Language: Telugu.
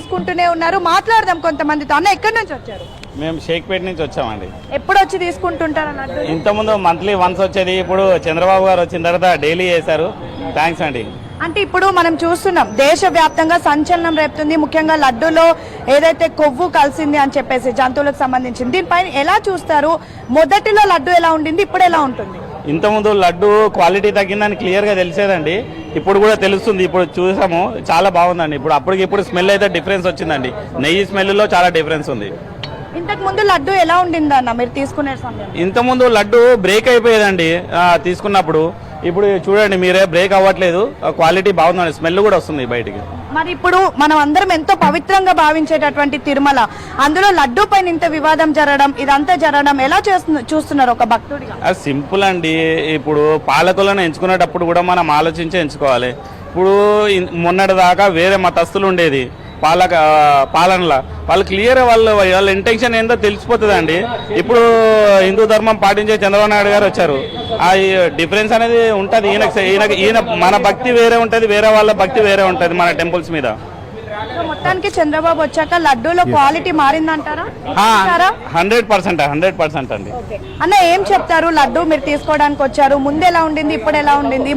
తీసుకుంటూనే ఉన్నారు. మాట్లాడదాం కొంతమందితో. అన్న ఎక్కడి నుంచి వచ్చారు? మేము షేక్పేట నుంచి వచ్చామండి. ఎప్పుడు వచ్చి తీసుకుంటుంటారు ఇంతకుముందు మంత్లీ వన్స్ వచ్చేది ఇప్పుడు చంద్రబాబు గారు వచ్చిన తర్వాత డైలీ చేశారు. థ్యాంక్స్ అండి. అంటే ఇప్పుడు మనం చూస్తున్నాం దేశవ్యాప్తంగా సంచలనం రేపుతుంది. ముఖ్యంగా లడ్డూలో ఏదైతే కొవ్వు కలిసింది అని చెప్పేసి జంతువులకు సంబంధించింది దీనిపైన ఎలా చూస్తారు? మొదటిలో లడ్డు ఎలా ఉండింది ఇప్పుడు ఎలా ఉంటుంది? ఇంతకుముందు లడ్డు క్వాలిటీ తగ్గిందని క్లియర్గా తెలిసేదండి. ఇప్పుడు కూడా తెలుస్తుంది. ఇప్పుడు చూసాము చాలా బాగుందండి. ఇప్పుడు అప్పటికి ఇప్పుడు స్మెల్ అయితే డిఫరెన్స్ వచ్చిందండి. నెయ్యి స్మెల్లో చాలా డిఫరెన్స్ ఉంది. ఇంతకు ముందు లడ్డు ఎలా ఉండింది అన్న మీరు తీసుకునే సమయం? ఇంతకుముందు లడ్డు బ్రేక్ అయిపోయేదండి తీసుకున్నప్పుడు. ఇప్పుడు చూడండి మీరే బ్రేక్ అవ్వట్లేదు. క్వాలిటీ బాగుందండి. స్మెల్ కూడా వస్తుంది బయటికి. మరి ఇప్పుడు మనం అందరం ఎంతో పవిత్రంగా భావించేటటువంటి తిరుమల. అందులో లడ్డూ పైన ఇంత వివాదం జరగడం ఇదంతా జరగడం ఎలా చేస్తున్న చూస్తున్నారు ఒక భక్తుడిగా? సింపుల్ అండి. ఇప్పుడు పాలకులను ఎంచుకునేటప్పుడు కూడా మనం ఆలోచించి ఎంచుకోవాలి. ఇప్పుడు మొన్నటి దాకా వేరే మతస్థులు ఉండేది. పాలక పాలనలో. వాళ్ళు క్లియర్ వాళ్ళు వాళ్ళ ఇంటెన్షన్ ఏందో తెలిసిపోతుందండి. ఇప్పుడు హిందూ ధర్మం పాటించే చంద్రబాబు నాయుడు గారు వచ్చారు. ఆ డిఫరెన్స్ అనేది ఉంటుంది. ఈయన ఈయన ఈయన మన భక్తి వేరే ఉంటుంది వేరే వాళ్ళ భక్తి వేరే ఉంటుంది మన టెంపుల్స్ మీద. మొత్తానికి చంద్రబాబు వచ్చాక లడ్డూలో క్వాలిటీ మారిందంటారా? హండ్రెడ్ పర్సెంట్ హండ్రెడ్ పర్సెంట్ అండి అన్న ఏం చెప్తారు? లడ్డు మీరు తీసుకోవడానికి వచ్చారు. ముందు ఎలా ఉండింది? ఇప్పుడు ఎలా ఉండింది?